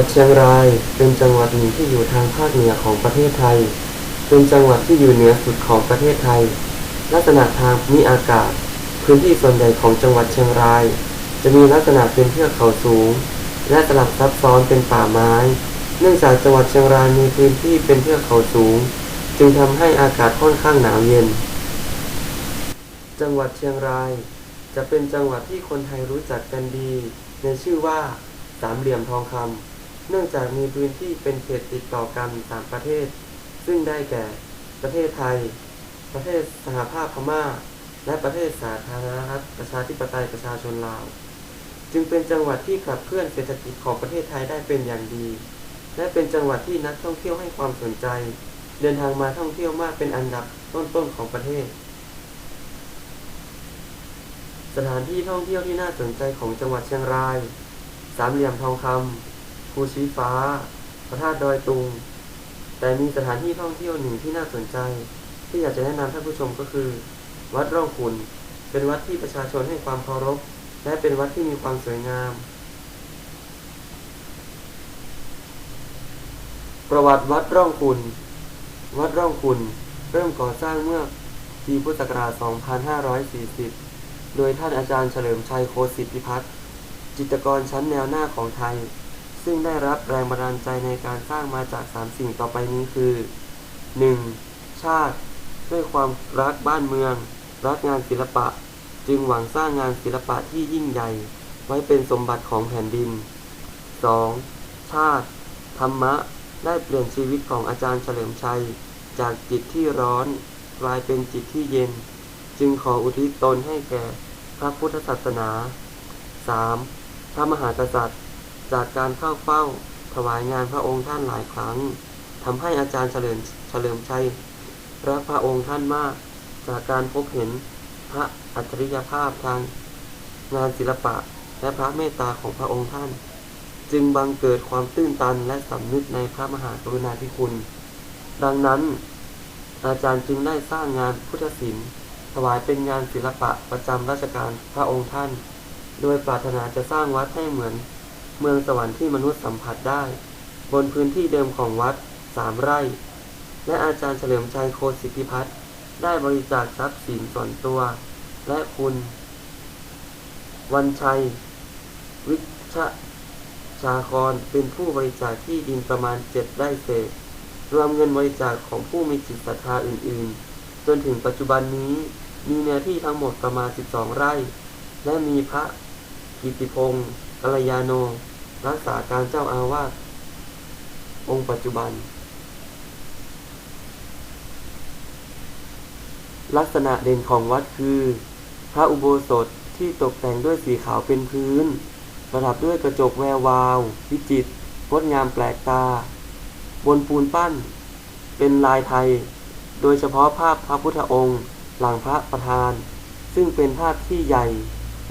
จังหวัดเชียงราย เป็นจังหวัดหนึ่งที่อยู่ทางภาคเหนือของประเทศไทย เป็นจังหวัดที่อยู่เหนือสุดของประเทศไทย ลักษณะทางภูมิอากาศ พื้นที่ส่วนใหญ่ของจังหวัดเชียงราย จะมีลักษณะเป็นเทือกเขาสูง และสลับซับซ้อนเป็นป่าไม้ เนื่องจากจังหวัดเชียงรายมีพื้นที่เป็นเทือกเขาสูง จึงทำให้อากาศค่อนข้างหนาวเย็น จังหวัดเชียงราย จะเป็นจังหวัดที่คนไทยรู้จักกันดี ในชื่อว่าสามเหลี่ยมทองคำ เนื่องจากมีพื้นที่เป็นเขตติดต่อกันสามประเทศ ซึ่งได้แก่ ประเทศไทย ประเทศสหภาพพม่า และประเทศสาธารณรัฐประชาธิปไตยประชาชนลาว จึงเป็นจังหวัดที่ขับเคลื่อนเศรษฐกิจของประเทศไทยได้เป็นอย่างดี และเป็นจังหวัดที่นักท่องเที่ยวให้ความสนใจ เดินทางมาท่องเที่ยวมากเป็นอันดับต้นๆของประเทศ สถานที่ท่องเที่ยวที่น่าสนใจของจังหวัดเชียงราย สามเหลี่ยมทองคำ ภูชีฟ้า พระธาตุดอยตุง แต่มีสถานที่ท่องเที่ยวหนึ่งที่น่าสนใจ ที่อยากจะแนะนำท่านผู้ชมก็คือ วัดร่องขุน เป็นวัดที่ประชาชนให้ความเคารพ และเป็นวัดที่มีความสวยงาม ประวัติวัดร่องขุน วัดร่องขุนเริ่มก่อสร้างเมื่อปีพุทธศักราช 2540 โดยท่านอาจารย์เฉลิมชัยโคสิทธิพิพัฒน์จิตรกรชั้นแนวหน้าของไทย ซึ่งได้รับแรงบันดาลใจในการสร้างมาจาก 3 สิ่งต่อไปนี้คือ 1. ชาติ ด้วยความรักบ้านเมือง รักงานศิลปะ จึงหวังสร้างงานศิลปะที่ยิ่งใหญ่ ไว้เป็นสมบัติของแผ่นดิน 2. ชาติ ธรรมะ ได้เปลี่ยนชีวิตของอาจารย์เฉลิมชัย จากจิตที่ร้อน กลายเป็นจิตที่เย็น จึงขออุทิศตนให้แก่พระพุทธศาสนา 3. พระมหากษัตริย์ จากการเข้าเฝ้าถวายงานพระองค์ท่านหลายครั้งทำให้อาจารย์เฉลิมเฉลิมชัยรักพระองค์ท่านมาก จากการพบเห็นพระอัจฉริยภาพทางงานศิลปะและพระเมตตาของพระองค์ท่าน จึงบังเกิดความตื้นตันและสำนึกในพระมหากรุณาธิคุณ ดังนั้น อาจารย์จึงได้สร้างงานพุทธศิลป์ถวายเป็นงานศิลปะประจำราชการพระองค์ท่าน โดยปรารถนาจะสร้างวัดให้เหมือน เมืองสวรรค์ที่มนุษย์สัมผัสได้ บนพื้นที่เดิมของวัดสามไร่ และอาจารย์เฉลิมชัยโคสิทธิพัฒน์ได้บริจาคทรัพย์สินส่วนตัว และคุณ วันชัย วิชชาครเป็นผู้บริจาคที่ดินประมาณเจ็ดไร่เศษ รวมเงินบริจาคของผู้มีจิตศรัทธาอื่นๆ จนถึงปัจจุบันนี้มีเนื้อที่ทั้งหมดประมาณ 12 ไร่ และมีพระกิติพงศ์กัลยาโน รักษาการเจ้าอาวาสองค์ปัจจุบัน ลักษณะเด่นของวัดคือ พระอุโบสถที่ตกแต่งด้วยสีขาวเป็นพื้น ประดับด้วยกระจกแวววาว วิจิตรงดงามแปลกตา บนปูนปั้น เป็นลายไทย โดยเฉพาะภาพพระพุทธองค์ หลังพระประธาน ซึ่งเป็นภาพที่ใหญ่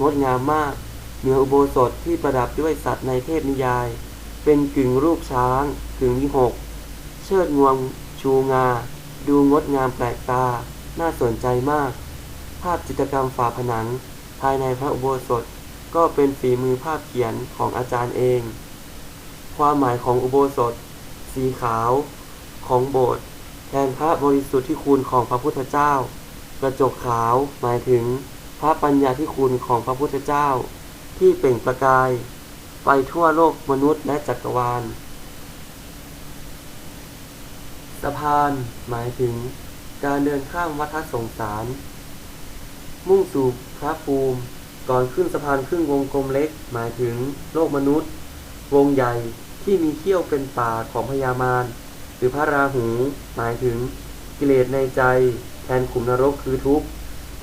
งดงามมาก เหนืออุโบสถที่ประดับด้วยสัตว์ในเทพนิยาย เป็นกึ่งรูปช้างกึ่งวิหก เชิดงวง ชูงา ดูงดงามแปลกตา น่าสนใจมาก ภาพจิตรกรรมฝาผนัง ภายในพระอุโบสถ ก็เป็นฝีมือภาพเขียนของอาจารย์เอง ความหมายของอุโบสถ สีขาว ของโบสถ์แทนพระบริสุทธิ์ที่คุณของพระพุทธเจ้า กระจกขาวหมายถึงพระปัญญาที่คุณของพระพุทธเจ้า ที่เปล่งประกาย ไปทั่วโลกมนุษย์และจักรวาล สะพานหมายถึงการเดินข้ามวัฏสงสาร มุ่งสู่พระภูมิก่อนขึ้นสะพานครึ่งวงกลมเล็ก หมายถึงโลกมนุษย์ วงใหญ่ที่มีเขี้ยวเป็นป่าของพญามารหรือพระราหู หมายถึงกิเลสในใจ แทนขุมนรกคือทุกข์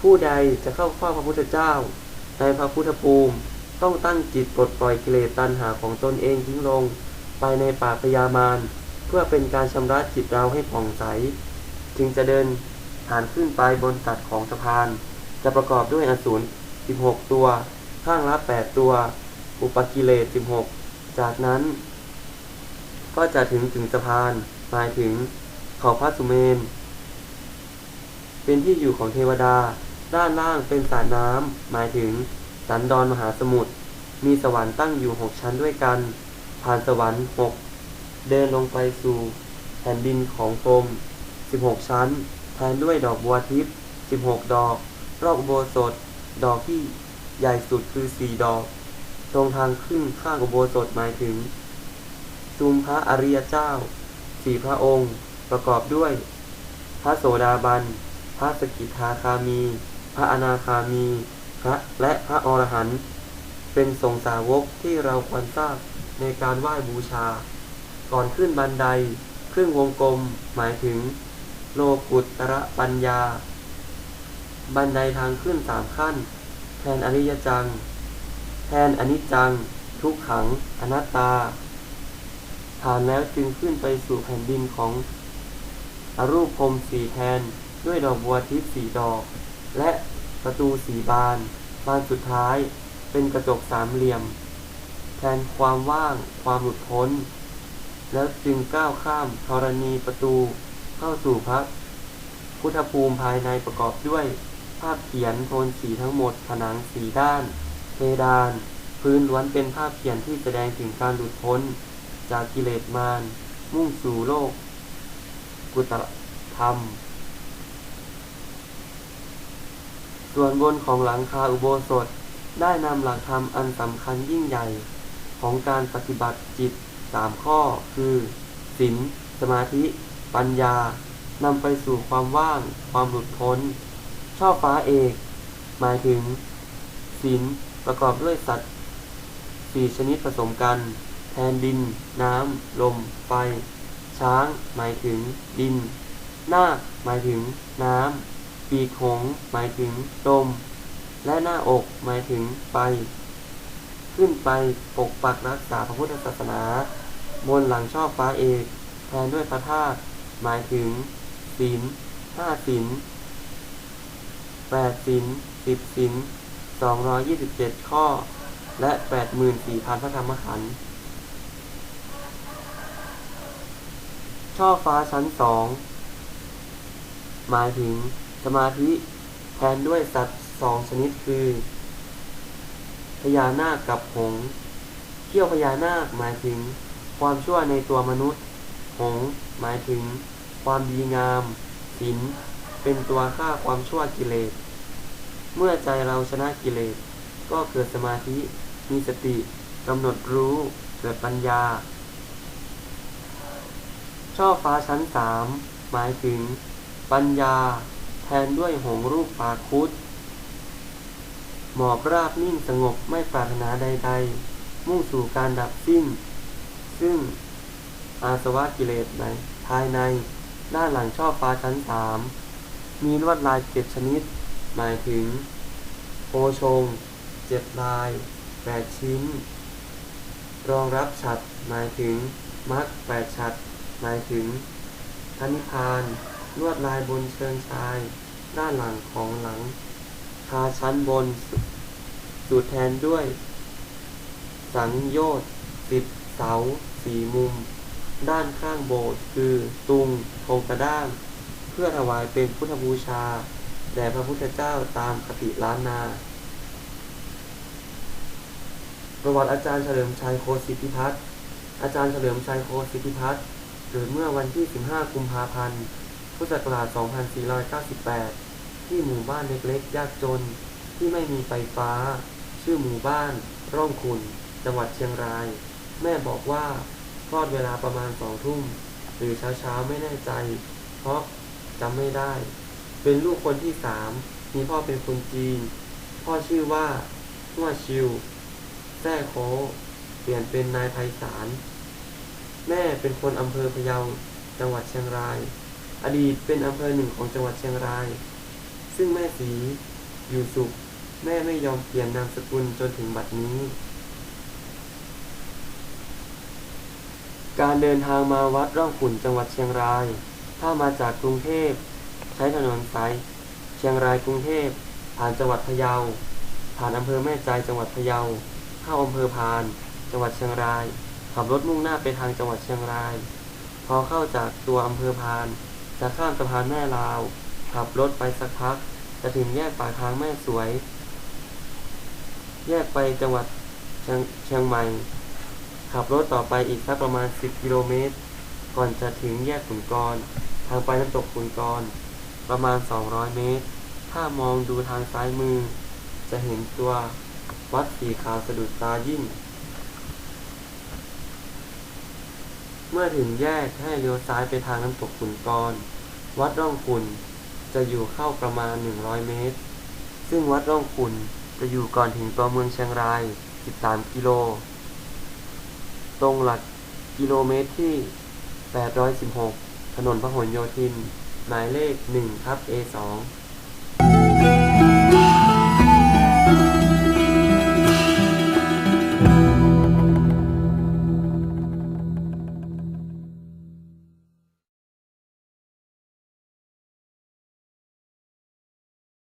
ผู้ใดจะเข้าเฝ้าพระพุทธเจ้า ในพระพุทธภูมิ ต้องตั้งจิตปลดปล่อยกิเลสตัณหาของตนเองทิ้งลง ไปในป่าพญามารเพื่อเป็นการชำระจิตเราให้ผ่องใส จึงจะเดินผ่านขึ้นไปบนตัดของสะพาน จะประกอบด้วยอสูร16 ตัว ข้างละ 8 ตัว อุปกิเลส16 จากนั้น ก็จะถึงถึงสะพาน หมายถึงเขาพระสุเมน เป็นที่อยู่ของเทวดา ด้านล่างเป็นสระน้ำหมายถึง สันดอนมหาสมุทรมีสวรรค์ตั้งอยู่หกชั้นด้วยกัน ผ่านสวรรค์หกเดินลงไปสู่แผ่นดินของพรมสิบหกชั้น แทนด้วยดอกบัวทิพย์สิบหกดอก รอบโบสถ ดอกที่ใหญ่สุดคือสี่ดอก ตรงทางขึ้นข้างอุโบสถหมายถึงซุมพระอริยเจ้าสี่พระองค์ ประกอบด้วย พระโสดาบัน พระสกิทาคามี พระอนาคามี พระและพระอรหันต์เป็นสงสาวกที่เราควรทราบในการไหว้บูชา ก่อนขึ้นบันได ครึ่งวงกลมหมายถึง โลกุตระปัญญา บันไดทางขึ้นสามขั้น แทนอริยจัง แทนอนิจจัง ทุกขัง อนัตตา ผ่านแล้วจึงขึ้นไปสู่แผ่นดินของอรูปพรมสี่แทนด้วยดอกบัวทิพย์สี่ดอก และ ประตูสี่บาน บานสุดท้าย เป็นกระจกสามเหลี่ยม แทนความว่าง ความหลุดพ้น แล้วจึงก้าวข้ามธรณีประตูเข้าสู่พระพุทธภูมิภายในประกอบด้วย ภาพเขียนโทนสีทั้งหมด ผนังสีด้าน เพดาน พื้นล้วนเป็นภาพเขียนที่แสดงถึงการหลุดพ้น จากกิเลสมารมุ่งสู่โลก กุตธรรม ส่วนบนของหลังคาอุโบสถ ได้นำหลักธรรมอันสำคัญยิ่งใหญ่ ของการปฏิบัติจิตสามข้อคือศีลสมาธิ ปัญญานำไปสู่ความว่าง ความหลุดพ้น ชอบฟ้าเอก หมายถึงศีลประกอบด้วยสัตว์สี่ชนิดผสมกัน แทนดิน น้ำ ลม ไฟ ช้าง หมายถึงดิน นาคหมายถึงน้ำ ปีกหงหมายถึงลมและหน้าอกหมายถึงไฟขึ้นไปปกปักรักษาพระพุทธศาสนา บนหลังชอบฟ้าเอกแทนด้วยพระธาตุหมายถึงศีลห้าศีลแปดศีลสิบศีลสองร้อยยี่สิบเจ็ดข้อ และแปดหมื่นสี่พันพระธรรมขันธ์ช่อฟ้าชั้นสองหมายถึง สมาธิแทนด้วยสัตว์สองชนิดคือ พญานาคกับหงส์เขี้ยวพญานาคหมายถึง ความชั่วในตัวมนุษย์ หงส์หมายถึง ความดีงามศีลเป็นตัวฆ่าความชั่วกิเลส เมื่อใจเราชนะกิเลส ก็เกิดสมาธิ มีสติกำหนดรู้ เกิดปัญญา ช่อฟ้าชั้นสามหมายถึง ปัญญา แทนด้วยหงรูปปาคุดหมอบราบนิ่งสงบไม่ปรารถนาใด ๆ มุ่งสู่การดับสิ้น ซึ่งอาสวะกิเลสในภายในด้านหลังช่อฟ้าชั้นสามมีลวดลายเจ็ดชนิด หมายถึงโพชงเจ็ดลายแปดชิ้น รองรับฉัดหมายถึงมรรคแปดฉัดหมายถึงพระนิพพาน ลวดลายบนเชิงชาย ด้านหลังของหลังคาชั้นบนสุสูตรแทนด้วย สังโยชน์สิบเสาสี่มุม ด้านข้างโบสถ์คือตุงธงกระด้างเพื่อถวายเป็นพุทธบูชาแด่พระพุทธเจ้าตามคติล้านนา ประวัติอาจารย์เฉลิมชัยโคสิทธิพัฒน์อาจารย์เฉลิมชัยโคสิทธิพัฒน์เกิดเมื่อวันที่ 15 กุมภาพันธ์ พุทธศักราช 2498 ที่หมู่บ้านเล็กๆ ยากจน ที่ไม่มีไฟฟ้า ชื่อหมู่บ้าน ร่องขุนจังหวัดเชียงราย แม่บอกว่าคลอดเวลาประมาณสองทุ่ม หรือเช้าๆ ไม่แน่ใจ เพราะจำไม่ได้ เป็นลูกคนที่สาม มีพ่อเป็นคนจีน พ่อชื่อว่าหัวชิว แท้โคเปลี่ยนเป็นนายไพศาล แม่เป็นคนอำเภอพะเยา จังหวัดเชียงราย อดีตเป็นอำเภอหนึ่งของจังหวัดเชียงราย ซึ่งแม่สีอยู่สุข แม่ไม่ยอมเปลี่ยนนามสกุลจนถึงบัดนี้ การเดินทางมาวัดร่องขุนจังหวัดเชียงราย ถ้ามาจากกรุงเทพ ใช้ถนนสายเชียงรายกรุงเทพ ผ่านจังหวัดพะเยา ผ่านอำเภอแม่ใจจังหวัดพะเยา เข้าอำเภอพาน จังหวัดเชียงราย ขับรถมุ่งหน้าไปทางจังหวัดเชียงราย พอเข้าจากตัวอำเภอพาน จะข้ามสะพานแม่ลาว ขับรถไปสักพัก จะถึงแยกปากทางแม่สวย แยกไปจังหวัดเชียงเชียงใหม่ ขับรถต่อไปอีกสักประมาณ 10 กิโลเมตร ก่อนจะถึงแยกขุนกร ทางไปน้ำตกขุนกร ประมาณ 200 เมตร ถ้ามองดูทางซ้ายมือ จะเห็นตัววัดสีขาวสะดุดตายิ่ง เมื่อถึงแยกให้เลี้ยวซ้ายไปทางน้ำตกขุนกร วัดร่องขุนจะอยู่เข้าประมาณ 100 เมตร ซึ่งวัดร่องขุนจะอยู่ก่อนถึงตัวเมืองเชียงราย 13 กิโล ตรงหลักกิโลเมตรที่ 816 ถนนพหลโยธิน หมายเลข1ทับ A2